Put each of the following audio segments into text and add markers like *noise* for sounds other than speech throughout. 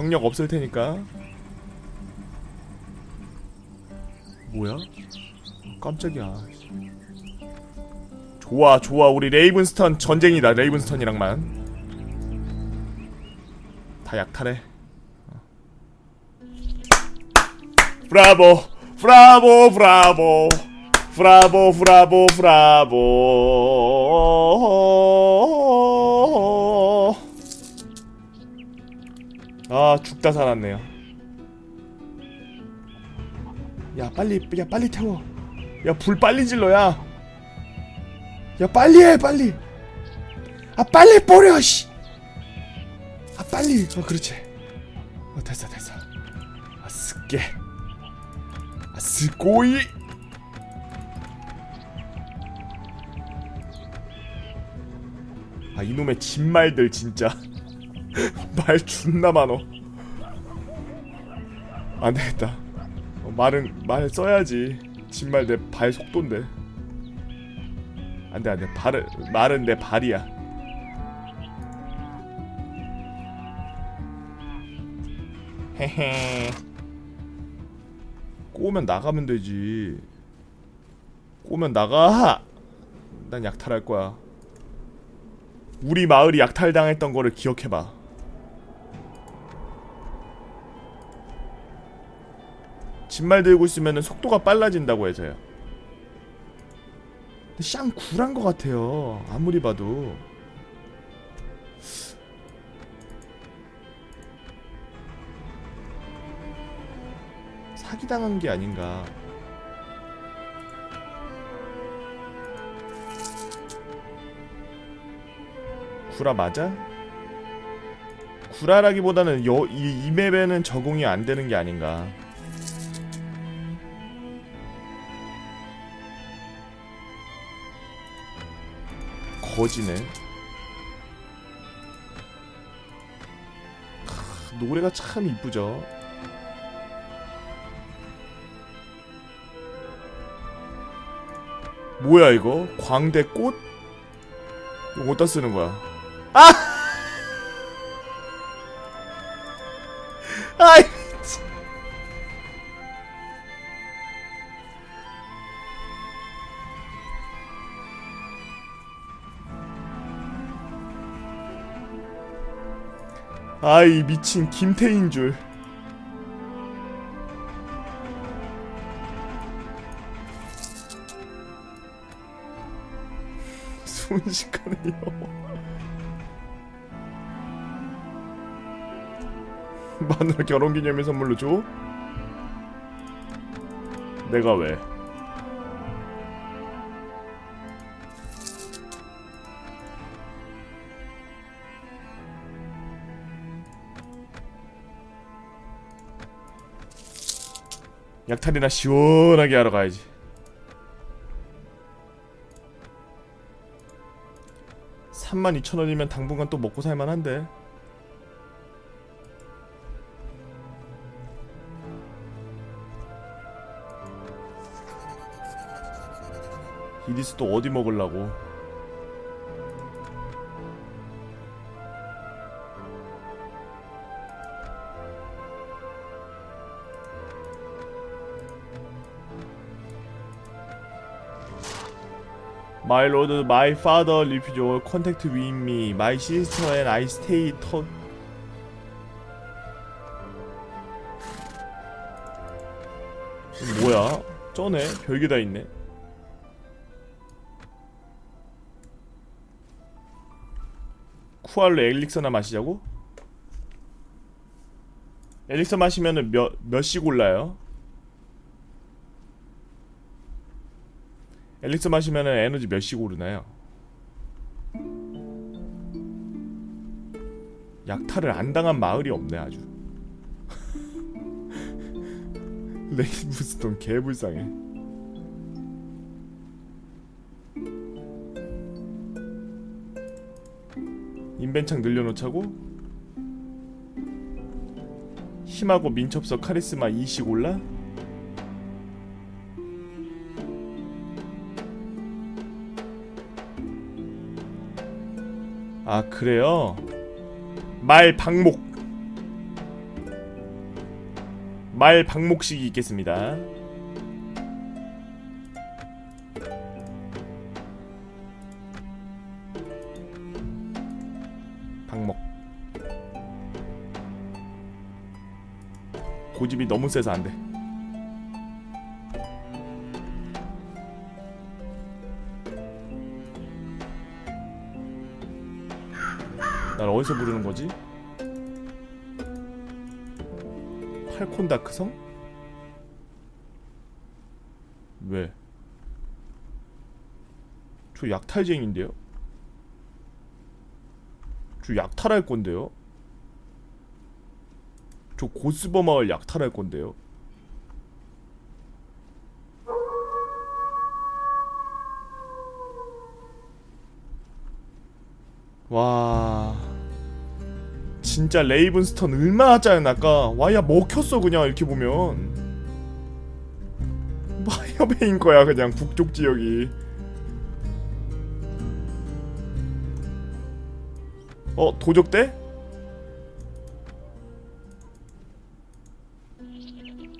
병력 없을 테니까. 뭐야? 깜짝이야. 좋아, 좋아. 우리 레이븐스턴 전쟁이다. 레이븐스턴이랑만. 다 약탈해. 브라보, 브라보, 브라보, 브라보, 브라보, 브라보. 아, 죽다 살았네요. 야, 빨리, 야, 빨리 태워. 야, 불 빨리 질러, 야. 야, 빨리 해, 빨리. 아, 빨리 뿌려, 씨. 아, 빨리. 어, 그렇지. 어, 됐어, 됐어. 아, 쓰게. 아, 쓰고이. 아, 이놈의 진말들 진짜. *laughs* 말 존나 많어. 안 되겠다. 어, 말은 말 써야지. 진말 내 발 속도인데. 안돼 안돼 발은 말은 내 발이야. 헤헤. 꼬면 나가면 되지. 꼬면 나가. 난 약탈할 거야. 우리 마을이 약탈당했던 거를 기억해봐. 진말 들고 있으면 속도가 빨라진다고 해서요. 쌍 굴한 것 같아요. 아무리 봐도. 사기당한 게 아닌가. 구라 맞아? 구라라기보다는 여, 이, 이 맵에는 적응이 안 되는 게 아닌가. 거지네. 크, 노래가 참 이쁘죠. 뭐야 이거? 광대꽃? 이거 어디다 쓰는 거야? 아! *laughs* 아이 아이 미친 김태인 줄. *laughs* 순식간에요. *laughs* 마누라 결혼기념일 선물로 줘? 내가 왜? 약탈이나 시원하게 하러 가야지. 삼만 2천 원이면 당분간 또 먹고 살만한데. 이리스 또 어디 먹으려고? My lord, my father refused contact with me. My sister and I stay 터... 뭐야? 쩌네. 별게 다 있네. 쿠알로 엘릭서나 마시자고? 엘릭서 마시면은 몇 몇씩 올라요? 엘릭서 마시면은 에너지 몇씩 오르나요? 약탈을 안 당한 마을이 없네 아주. *laughs* 레이브스톤 개불쌍해. 인벤창 늘려놓자고? 힘하고 민첩서 카리스마 2씩 올라? 아 그래요? 말 방목 말 방목식이 있겠습니다. 방목. 고집이 너무 세서 안 돼. 어디서 부르는 거지? 팔콘다크성? 왜? 저 약탈쟁인데요? 저 약탈할 건데요? 저 고스버 마을 약탈할 건데요? 와 진짜 레이븐스턴 얼마나 짜증날까? 와야 먹혔어 그냥 이렇게 보면. 마이어베인 거야 그냥 북쪽 지역이. 어 도적대?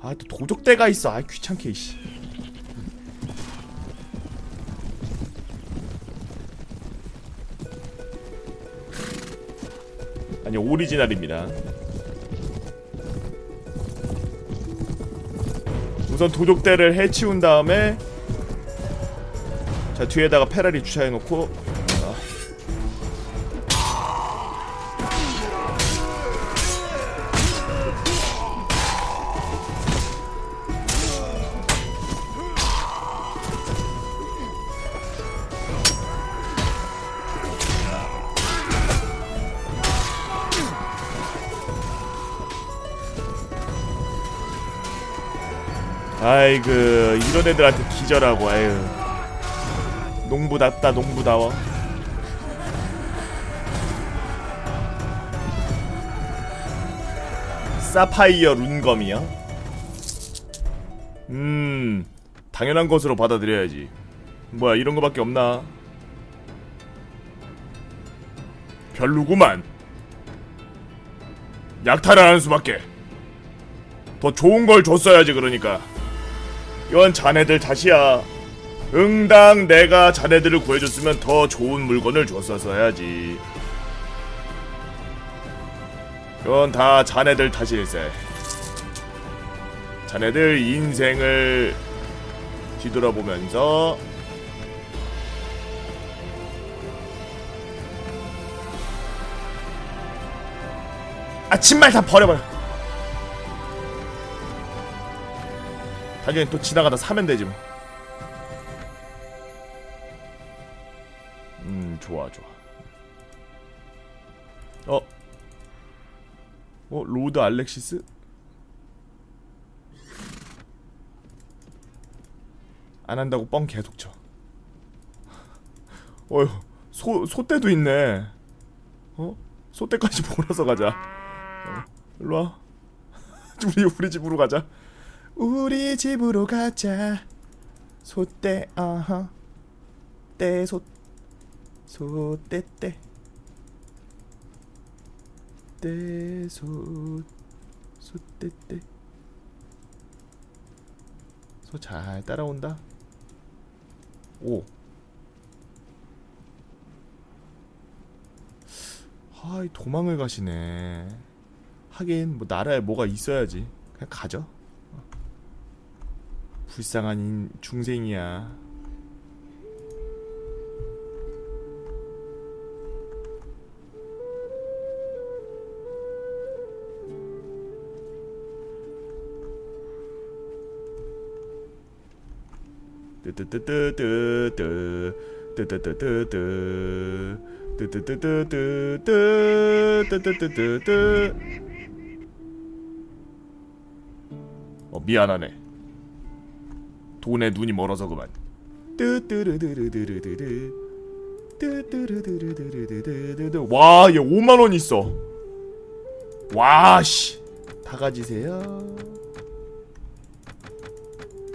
아 또 도적대가 있어. 아 귀찮게 이씨 아니 오리지널입니다. 우선 도둑대를 해치운 다음에 자 뒤에다가 페라리 주차해 놓고 아. 아이고 이런 애들한테 기절하고 아유. 농부답다 농부다워. 사파이어 룬검이요? 음 당연한 것으로 받아들여야지. 뭐야 이런 거밖에 없나? 별로구만. 약탈을 하는 수밖에. 더 좋은 걸 줬어야지 그러니까 이건 자네들 탓이야. 응당 내가 자네들을 구해줬으면 더 좋은 물건을 줬었어야지. 이건 다 자네들 탓일세. 자네들 인생을 뒤돌아보면서 아침말 다 버려버려 나중에 또 지나가다 사면 되지 뭐. 음 좋아 좋아. 어? 어 로드 알렉시스? 안 한다고 뻥 계속 쳐. 어휴 소 소떼도 있네. 어? 소떼까지 몰아서 가자. 어, 일로 와. *laughs* 우리 우리 집으로 가자. 우리 집으로 가자. 소떼 아하. 떼소 소떼떼. 떼소 소떼떼. 소 잘 따라온다. 오. 아이 도망을 가시네. 하긴 뭐 나라에 뭐가 있어야지. 그냥 가죠 불쌍한 인, 중생이야. 어 미안하네. 돈에 눈이 멀어서 그만. 뜨뜨르드르드르드르 뜨뜨르드르드르드르드 와, 얘 5만 원 있어. 와, 씨. 다 가지세요.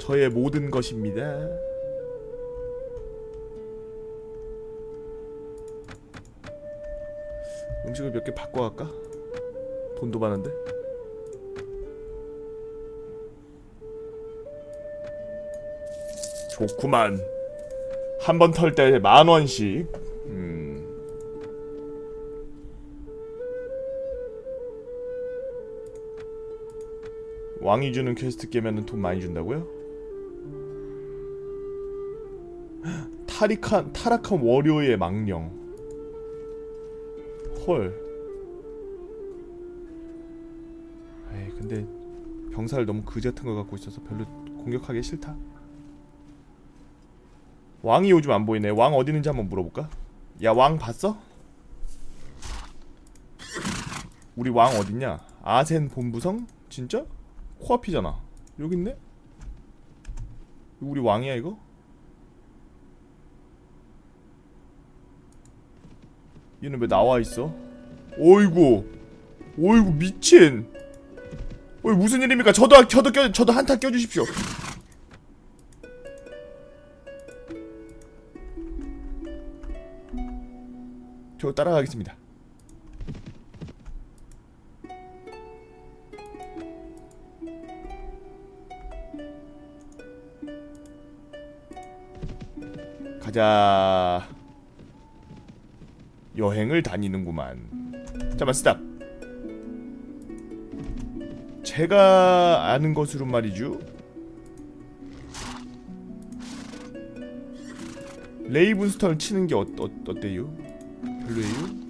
저의 모든 것입니다. 음식을 몇 개 바꿔 갈까? 돈도 많은데. 좋구만. 한 번 털 때 만 원씩. 음. 왕이 주는 퀘스트 깨면은 돈 많이 준다고요? 타리칸 타락한 월요의 망령. 헐. 에이 근데 병사를 너무 그지 같은 거 갖고 있어서 별로 공격하기 싫다. 왕이 요즘 안 보이네. 왕 어디 있는지 한번 물어볼까? 야 왕 봤어? 우리 왕 어딨냐? 아센 본부성? 진짜? 코앞이잖아. 여기 있네? 우리 왕이야 이거? 얘는 왜 나와 있어? 어이구, 어이구 미친. 어이 무슨 일입니까? 저도 저도 껴 저도 한타 껴주십시오. 저 따라가겠습니다. 가자. 여행을 다니는구만. 잠깐 스탑. 제가 아는 것으로 말이죠. 레이븐스턴을 치는 게 어, 어, 어때요? 별로예요?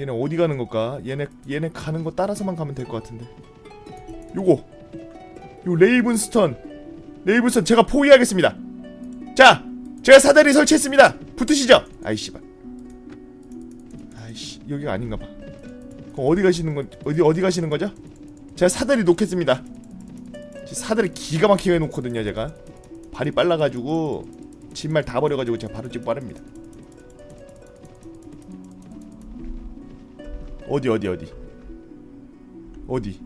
얘네 어디 가는 걸까? 얘네 얘네 가는 거 따라서만 가면 될 것 같은데. 요거 요 레이븐스턴 레이븐스턴 제가 포위하겠습니다. 자, 제가 사다리 설치했습니다. 붙으시죠. 아이 씨발. 아이씨 여기가 아닌가 봐. 그럼 어디 가시는 건 어디 어디 가시는 거죠? 제가 사다리 놓겠습니다. 제 사다리 기가 막히게 놓거든요, 제가. 발이 빨라 가지고 진말 다 버려 가지고 제가 바로 찍고 빠릅니다. 어디 어디 어디 어디?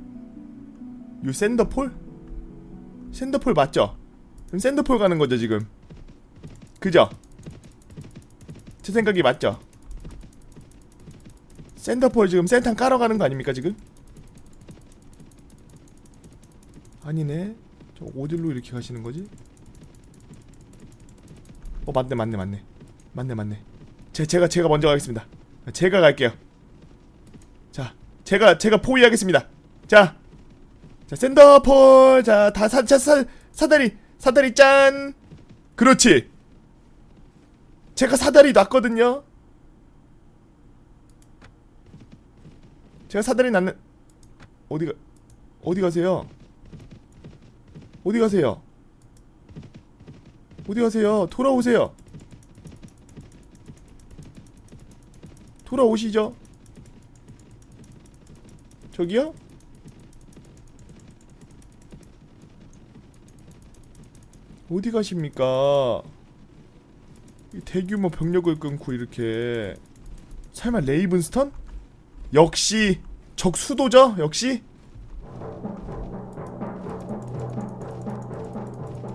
요 샌더폴? 샌더폴 맞죠? 그럼 샌더폴 가는 거죠 지금? 그죠? 제 생각이 맞죠? 샌더폴 지금 센탕 깔아 가는 거 아닙니까 지금? 아니네. 저 어디로 이렇게 가시는 거지? 어 맞네 맞네 맞네 맞네 맞네. 제 제가 제가 먼저 가겠습니다. 제가 갈게요. 자 제가 제가 포위하겠습니다. 자, 자 샌더폴 자다사사 사, 사다리 사다리 짠. 그렇지. 제가 사다리 놨거든요. 제가 사다리 놨는 어디가 어디 가세요? 어디 가세요? 어디 가세요? 돌아오세요. 돌아오시죠. 저기요? 어디 가십니까? 이 대규모 병력을 끊고 이렇게 설마 레이븐스턴? 역시 적 수도죠? 역시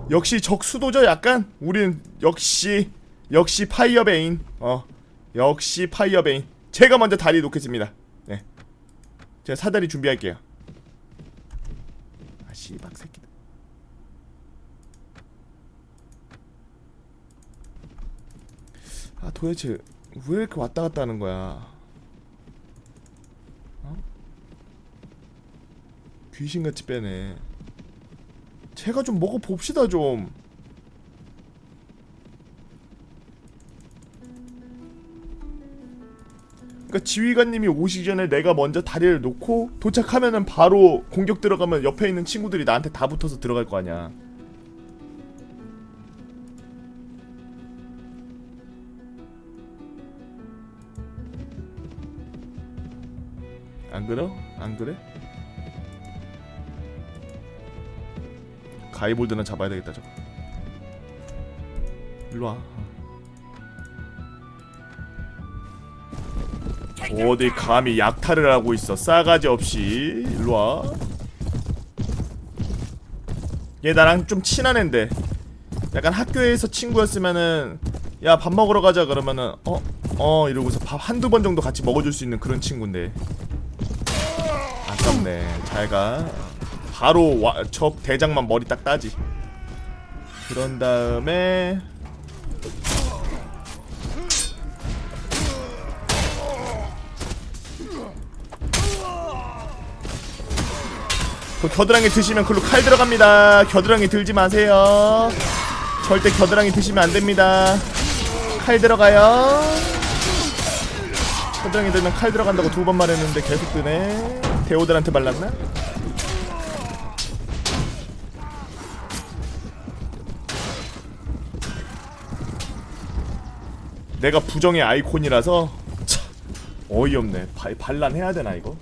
역시 적 수도죠 약간 우린 역시 역시 파이어베인 어 역시 파이어베인 제가 먼저 다리 놓겠습니다 네 제가 사다리 준비할게요 아 씨박 새끼들 아 도대체 왜 이렇게 왔다 갔다 하는 거야 어? 귀신같이 빼네 제가 좀 먹어 봅시다 좀. 그러니까 지휘관님이 오시기 전에 내가 먼저 다리를 놓고 도착하면은 바로 공격 들어가면 옆에 있는 친구들이 나한테 다 붙어서 들어갈 거 아니야. 안 그래? 안 그래? 가이볼드는 잡아야 되겠다 저거 일로 와 어디 감히 약탈을 하고 있어. 싸가지 없이. 일로와. 얘 나랑 좀 친한 앤데. 약간 학교에서 친구였으면은 야 밥 먹으러 가자 그러면은 어? 어 이러고서 밥 한두 번 정도 같이 먹어줄 수 있는 그런 친구인데. 아깝네. 잘가. 바로 와, 적 대장만 머리 딱 따지. 그런 다음에 그 겨드랑이 드시면 그걸로 칼 들어갑니다. 겨드랑이 들지 마세요. 절대 겨드랑이 드시면 안 됩니다. 칼 들어가요. 겨드랑이 들면 칼 들어간다고 두 번 말했는데 계속 드네. 대호들한테 말랐나? 내가 부정의 아이콘이라서 참 어이없네. 발, 반란해야 되나 이거?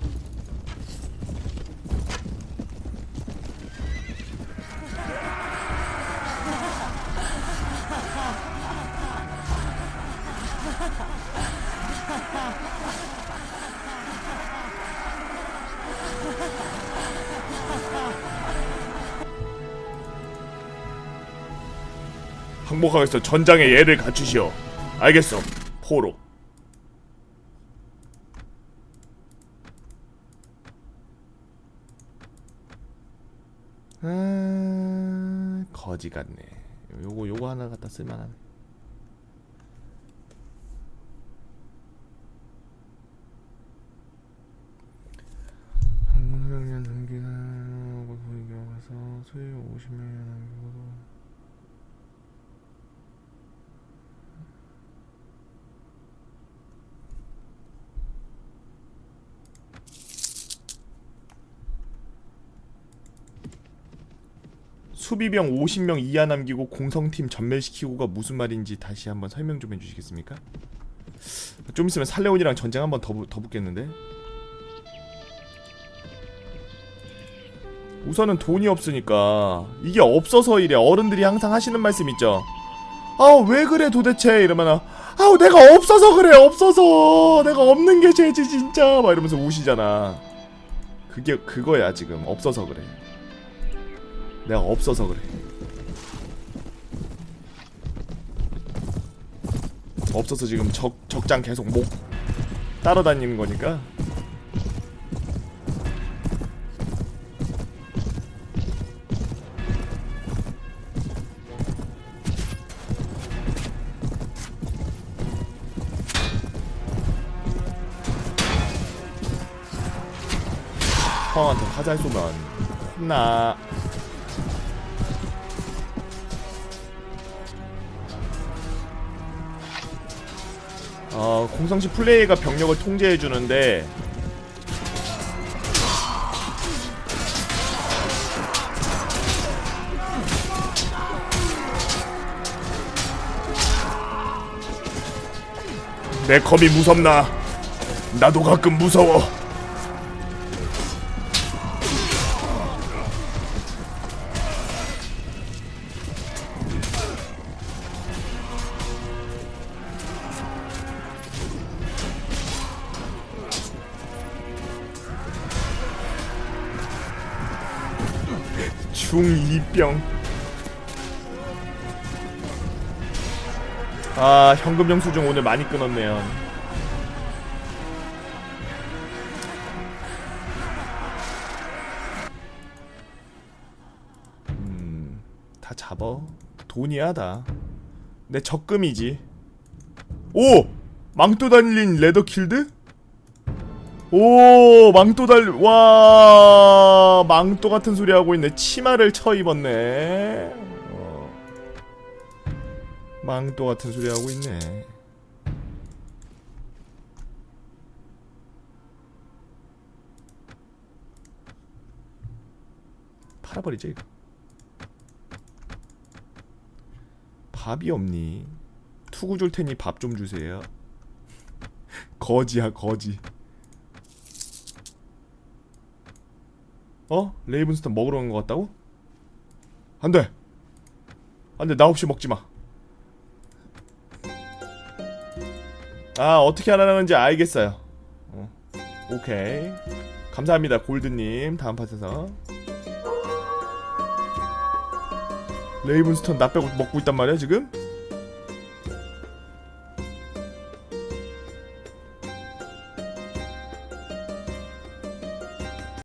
항복하겠어. 전장의 예를 갖추시오. 알겠어. 포로. 아, 거지 같네. 요거 요거 하나 갖다 쓸만하네. 수익 50명이 남기고도 수비병 50명 이하 남기고 공성팀 전멸시키고가 무슨 말인지 다시 한번 설명 좀 해주시겠습니까? 좀 있으면 살레온이랑 전쟁 한번 더, 붙- 더 붙겠는데? 우선은 돈이 없으니까 이게 없어서 이래 어른들이 항상 하시는 말씀 있죠? 아왜 그래 도대체? 이러면 아우 내가 없어서 그래 없어서. 내가 없는 게 죄지 진짜. 막 이러면서 우시잖아. 그게 그거야 지금. 없어서 그래 내가 없어서 그래. 없어서 지금 적 적장 계속 목 따라다니는 거니까. 형한테 화살 쏘면 혼나. 어, 공성시 플레이가 병력을 통제해 주는데 내 검이 무섭나? 나도 가끔 무서워. 중2병. 아 현금 영수증 오늘 많이 끊었네요. 음 다 잡어. 돈이야 다 내 적금이지. 오! 망토 달린 레더 킬드? 오 망토 달, 와 망토 같은 소리 하고 있네. 치마를 쳐 입었네. 어. 망토 같은 소리 하고 있네. 팔아버리죠 이거. 밥이 없니? 투구 줄 테니 밥 좀 주세요. *laughs* 거지야 거지. 어? 레이븐스턴 먹으러 간 것 같다고? 안 돼! 안 돼, 나 없이 먹지 마. 아, 어떻게 하라는지 알겠어요. 어. 오케이. 감사합니다, 골드님. 다음 팟에서. 레이븐스턴 나 빼고 먹고 있단 말이야, 지금?